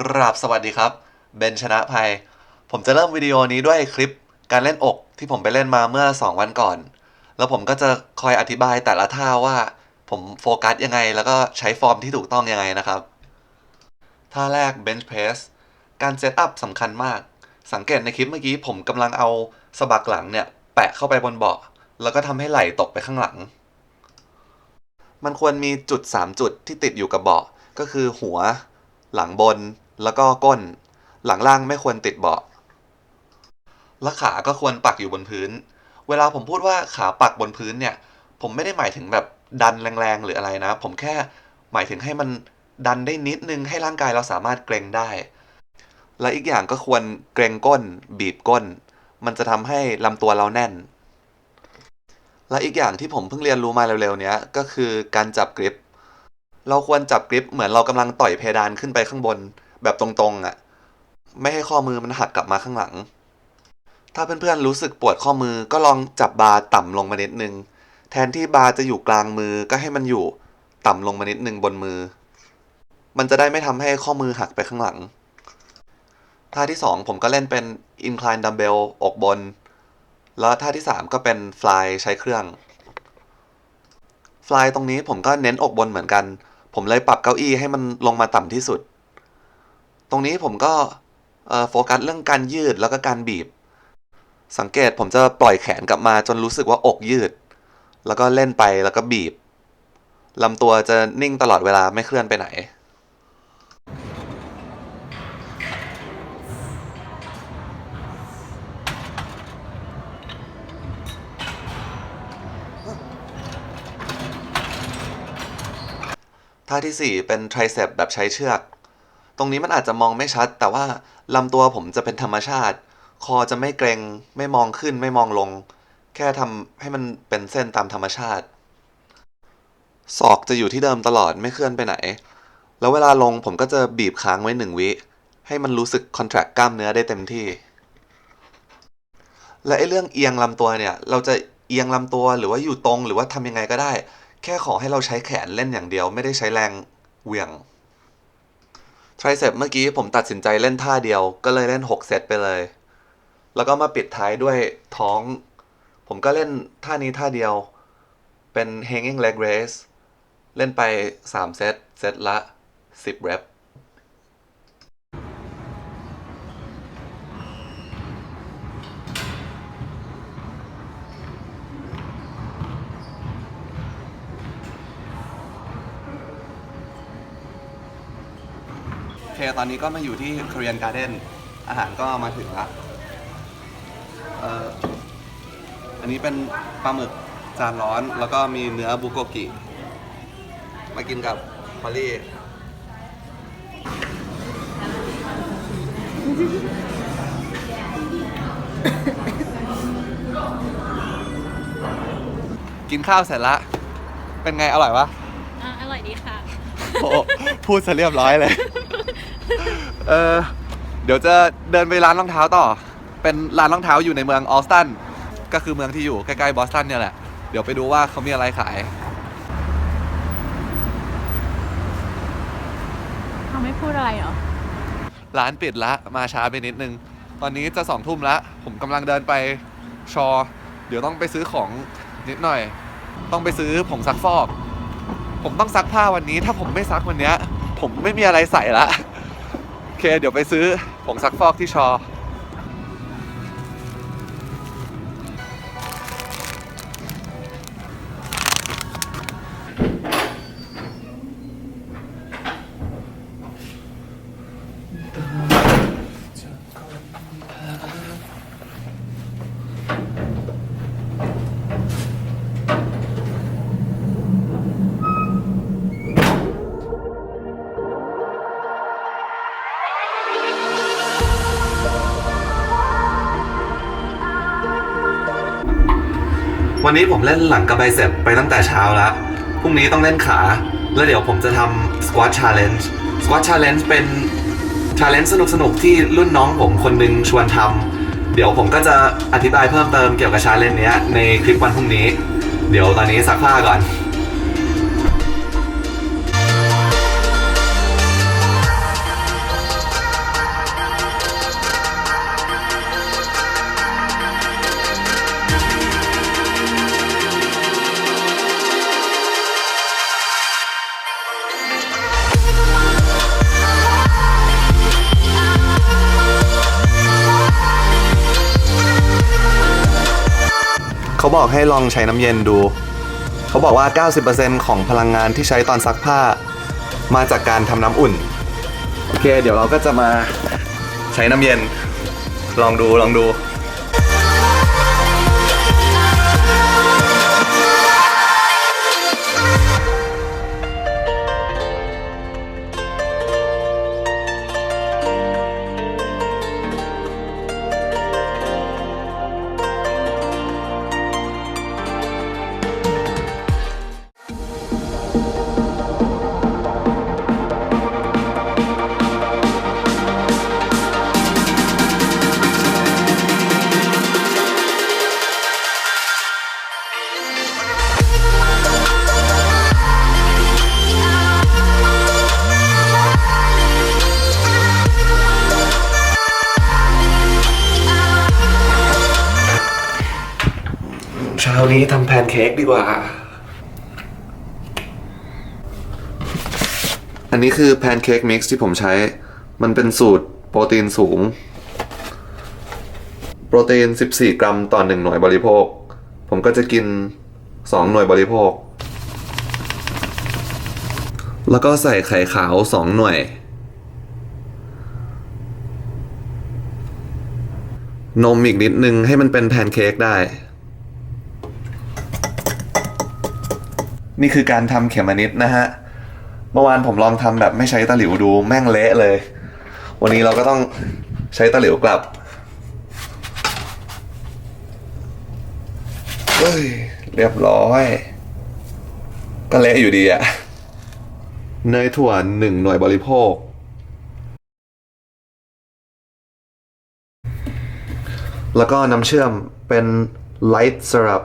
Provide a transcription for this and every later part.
กราบสวัสดีครับ เบนชนะภัย ผมจะเริ่มวิดีโอนี้ด้วยคลิปการเล่นอกที่ผมไปเล่นมาเมื่อ 2 วันก่อน แล้วผมก็จะคอยอธิบายแต่ละท่าว่า ผมโฟกัสยังไง แล้วก็ใช้ฟอร์มที่ถูกต้องยังไงนะครับ ท่าแรก bench press การเซตอัพสำคัญมาก สังเกตในคลิปเมื่อกี้ผมกำลังเอาสะบักหลังเนี่ย แปะเข้าไปบนเบาะ แล้วก็ทำให้ไหล่ตกไปข้างหลัง มันควรมีจุด 3 จุดที่ติดอยู่กับเบาะก็คือหัวหลังบน แล้วก็ก้น หลังล่างไม่ควรติดเบาะ และขาก็ควรปักอยู่บนพื้น เวลาผมพูดว่าขาปักบนพื้นเนี่ย ผมไม่ได้หมายถึงแบบดันแรงๆหรืออะไรนะ ผมแค่หมายถึงให้มันดันได้นิดนึงให้ร่างกายเราสามารถเกรงได้ และอีกอย่างก็ควรเกรงก้น บีบก้น มันจะทำให้ลำตัวเราแน่น และอีกอย่างที่ผมเพิ่งเรียนรู้มาเร็วๆนี้ก็คือการจับกริป เราควรจับกริปเหมือนเรากำลังต่อยเพดานขึ้นไปข้างบน แบบตรงๆอะ่ะ ไม่ให้ข้อมือมันหักกลับมาข้างหลัง ถ้าเพื่อนๆรู้สึกปวดข้อมือก็ลองจับบาร์ต่ำลงมานิดนึง แทนที่บาร์จะอยู่กลางมือก็ให้มันอยู่ต่ำลงมานิดนึงบนมือ มันจะได้ไม่ทำให้ข้อมือหักไปข้างหลัง ท่าที่ 2 ผมก็เล่นเป็น incline dumbbell อกบน แล้วท่าที่ 3 ก็เป็น fly ใช้เครื่อง fly ตรงนี้ผมก็เน้นอกบนเหมือนกัน ผมเลยปรับเก้าอี้ให้มันลงมาต่ำที่สุด ตรงนี้ผมก็โฟกัสเรื่องการยืดแล้วก็การบีบ สังเกตผมจะปล่อยแขนกลับมาจนรู้สึกว่าอกยืด แล้วก็เล่นไปแล้วก็บีบลำตัวจะนิ่งตลอดเวลาไม่เคลื่อนไปไหนท่าทีสี่4 เป็น tricep แบบใช้เชือก ตรงนี้มันอาจจะมองไม่ชัด แต่ว่าลำตัวผมจะเป็นธรรมชาติ คอจะไม่เกรงไม่มองขึ้นไม่มองลง แค่ทำให้มันเป็นเส้นตามธรรมชาติ ศอกจะอยู่ที่เดิมตลอดไม่เคลื่อนไปไหน แล้วเวลาลงผมก็จะบีบค้างไว้หนึ่งวิ ให้มันรู้สึก contract กล้ามเนื้อได้เต็มที่ และไอ้เรื่องเอียงลำตัวเนี่ย เราจะเอียงลำตัวหรือว่าอยู่ตรงหรือว่าทำยังไงก็ได้ แค่ขอให้เราใช้แขนเล่นอย่างเดียว ไม่ได้ใช้แรงเหวี่ยง ทริเซปเมื่อกี้ผมตัดสินใจเล่นท่าเดียว ก็เลยเล่น 6 เซตไปเลย แล้วก็มาปิดท้ายด้วยท้อง ผมก็เล่นท่านี้ท่าเดียว เป็น hanging leg raise เล่นไป 3 เซต เซตละ 10เเค ตอนนี้ก็มาอยู่ที่ Korean Garden อาหารก็มาถึงละเอ่ออันนี้เป็นปลาหมึกจานร้อน แล้วก็มีเนื้อบุโกกิ มากินกับพอลลี่ กินข้าวเสร็จละ เป็นไงอร่อยวะ อะอร่อยดีค่ะ โอ้พูดซะเรียบร้อยเลย เออเดี๋ยวจะเดินไปร้านรองเท้าต่อ เป็นร้านรองเท้าอยู่ในเมืองออสตัน ก็คือเมืองที่อยู่ใกล้ๆบอสตันเนี่ยแหละ เดี๋ยวไปดูว่าเขามีอะไรขาย เขาไม่พูดอะไรเหรอ ร้านปิดละ มาช้าไปนิดนึง ตอนนี้จะสองทุ่มละ ผมกำลังเดินไปชอ เดี๋ยวต้องไปซื้อของนิดหน่อย ต้องไปซื้อผงซักฟอก ผมต้องซักผ้าวันนี้ ถ้าผมไม่ซักวันเนี้ย ผมไม่มีอะไรใส่ละโอ เคเดี๋ยวไปซื้อผงซักฟอกที่ชอ วันนี้ผมเล่นหลังกับไบเซปไปตั้งแต่เช้าแล้ว พรุ่งนี้ต้องเล่นขา แล้วเดี๋ยวผมจะทำ squat challenge squat challenge เป็น challenge สนุกๆ ที่รุ่นน้องผมคนหนึงชวนทำเดี๋ยวผมก็จะอธิบายเพิ่มเติมเกี่ยวกับ challenge เนี้ยในคลิปวันพรุ่งนี้ เดี๋ยวตอนนี้ซักผ้าก่อนาบอกให้ลองใช้น้ำเย็นดู เขาบอกว่า 90%ของพลังงานที่ใช้ตอนซักผ้า มาจากการทำน้ำอุ่น โอเค เดี๋ยวเราก็จะมาใช้น้ำเย็น ลองดูลองดู เช้านี้ทำแพนเค้กดีกว่า อันนี้คือแพนเค้กมิกซ์ที่ผมใช้ มันเป็นสูตรโปรตีนสูง โปรตีน 14 กรัมต่อ1หน่วยบริโภค ผมก็จะกิน 2 หน่วยบริโภค แล้วก็ใส่ไข่ขาว 2 หน่วย นมอีกนิดนึงให้มันเป็นแพนเค้กได้ นี่คือการทำเข็มนิดนะฮะ เมื่อวานผมลองทำแบบไม่ใช้ตะหลิวดูแม่งเละเลย วันนี้เราก็ต้องใช้ตะหลิวกลับเฮ้ยเรียบร้อย ก็เละอยู่ดีอะเนยถั่วหนึ่งหน่วยบริโภค แล้วก็น้ำเชื่อมเป็น light syrup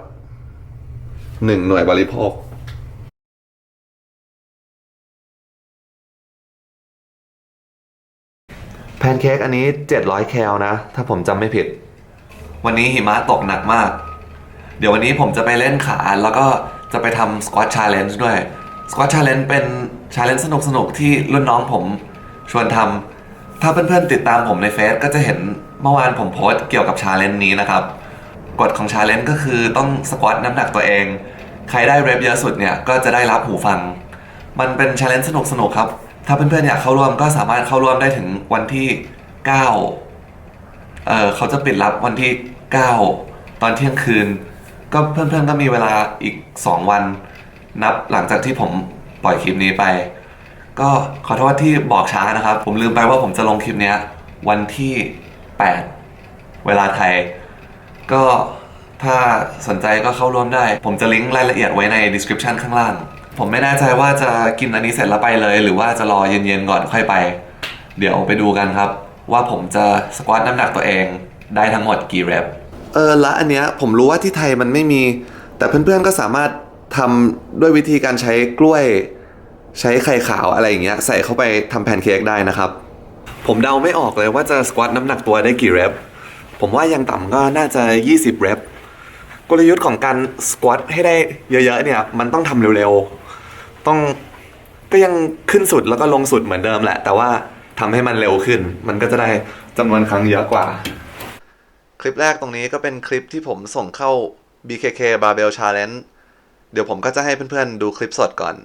หนึ่งหน่วยบริโภค แพนเค้กอันนี้ 700 แคลนะ ถ้าผมจำไม่ผิด วันนี้หิมะตกหนักมาก เดี๋ยววันนี้ผมจะไปเล่นขาแล้วก็จะไปทำสควอ t ชาเลนจ์ด้วยสควอ t ชาเลนจ์เป็นชาเลนจ์สนุกๆที่รุ่นน้องผมชวนทำถ้าเพื่อนๆติดตามผมในเฟซก็จะเห็นเมื่อวานผมโพสต์เกี่ยวกับชาเลนจ์นี้นะครับ กฎของชาเลนจ์ก็คือต้องสควอตน้ำหนักตัวเอง ใครได้เรปเยอะสุดเนี่ยก็จะได้รับหูฟัง มันเป็นชาเลนจ์สนุกๆครับ ถ้าเพื่อนๆอยากเข้าร่วมก็สามารถเข้าร่วมได้ถึงวันที่ 9 เออเขาจะปิดรับวันที่ 9 ตอนเที่ยงคืน ก็เพื่อนๆก็มีเวลาอีก 2 วัน นับหลังจากที่ผมปล่อยคลิปนี้ไป ก็ขอโทษที่บอกช้านะครับ ผมลืมไปว่าผมจะลงคลิปนี้วันที่ 8 เวลาไทย ก็ถ้าสนใจก็เข้าร่วมได้ ผมจะลิงก์รายละเอียดไว้ใน description ข้างล่าง ผมไม่แน่ใจว่าจะกินอันนี้เสร็จแล้วไปเลย หรือว่าจะรอเย็นๆก่อนค่อยไป เดี๋ยวไปดูกันครับ ว่าผมจะสควอตน้ำหนักตัวเองได้ทั้งหมดกี่เรปเออและอันเนี้ยผมรู้ว่าที่ไทยมันไม่มี แต่เพื่อนๆก็สามารถทำด้วยวิธีการใช้กล้วย ใช้ไข่ขาวอะไรอย่างเงี้ยใส่เข้าไปทำแพนเค้กได้นะครับ ผมเดาไม่ออกเลยว่าจะสควอตน้ำหนักตัวได้กี่เรปผมว่ายังต่ำก็น่าจะ 20เรปกลยุทธ์ของการสควอตให้ได้เยอะๆเนี่ยมันต้องทำเร็วๆ ต้องก็ยังขึ้นสุดแล้วก็ลงสุดเหมือนเดิมแหละ แต่ว่าทำให้มันเร็วขึ้น มันก็จะได้จำนวนครั้งเยอะกว่า คลิปแรกตรงนี้ก็เป็นคลิปที่ผมส่งเข้า BKK Barbell Challenge เดี๋ยวผมก็จะให้เพื่อนๆดูคลิปสดก่อน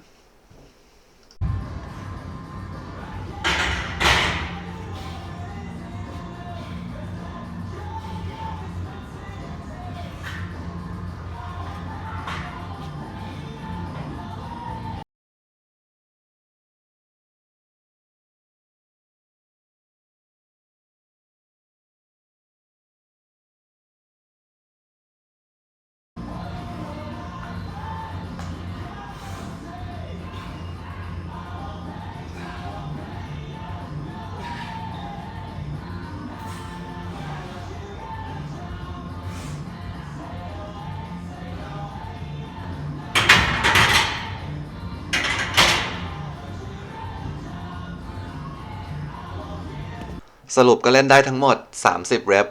สรุปก็เล่นได้ทั้งหมด 30 เรป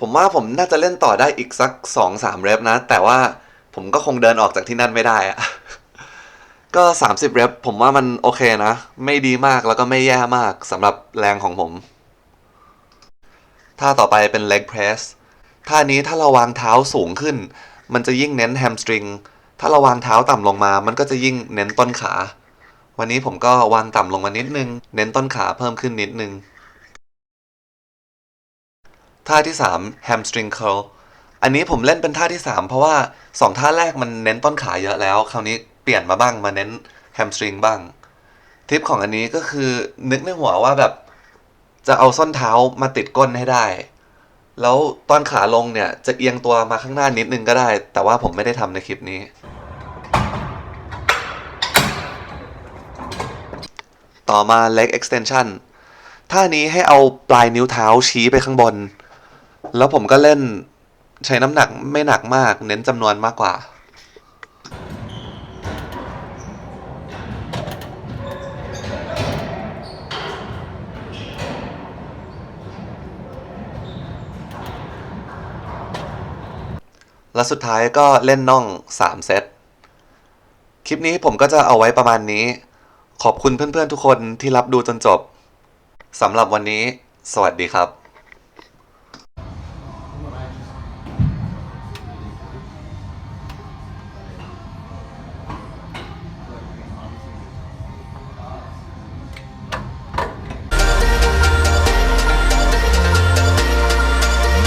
ผมว่าผมน่าจะเล่นต่อได้อีกสัก 2-3 เรปนะ แต่ว่าผมก็คงเดินออกจากที่นั่นไม่ได้อะก็ 30 เรปผมว่ามันโอเคนะ ไม่ดีมากแล้วก็ไม่แย่มากสำหรับแรงของผมท่าต่อไปเป็น leg press ท่านี้ถ้าเราวางเท้าสูงขึ้น มันจะยิ่งเน้นแฮมสตริง ถ้าเราวางเท้าต่ำลงมา มันก็จะยิ่งเน้นต้นขา วันนี้ผมก็วางต่ำลงมานิดนึง เน้นต้นขาเพิ่มขึ้นนิดนึง ท่าที่3 hamstring curl อันนี้ผมเล่นเป็นท่าที่ 3 เพราะว่า 2 ท่าแรกมันเน้นต้นขาเยอะแล้ว คราวนี้เปลี่ยนมาบ้างมาเน้น hamstring บ้าง ทิปของอันนี้ก็คือนึกในหัวว่าแบบจะเอาส้นเท้ามาติดก้นให้ได้ แล้วตอนขาลงเนี่ยจะเอียงตัวมาข้างหน้านิดนึงก็ได้ แต่ว่าผมไม่ได้ทำในคลิปนี้ ต่อมา leg extension ท่านี้ให้เอาปลายนิ้วเท้าชี้ไปข้างบน แล้วผมก็เล่นใช้น้ำหนักไม่หนักมาก เน้นจำนวนมากกว่า แล้วสุดท้ายก็เล่นน่อง 3 เซต คลิปนี้ผมก็จะเอาไว้ประมาณนี้ ขอบคุณเพื่อนๆทุกคนที่รับดูจนจบสำหรับวันนี้ สวัสดีครับ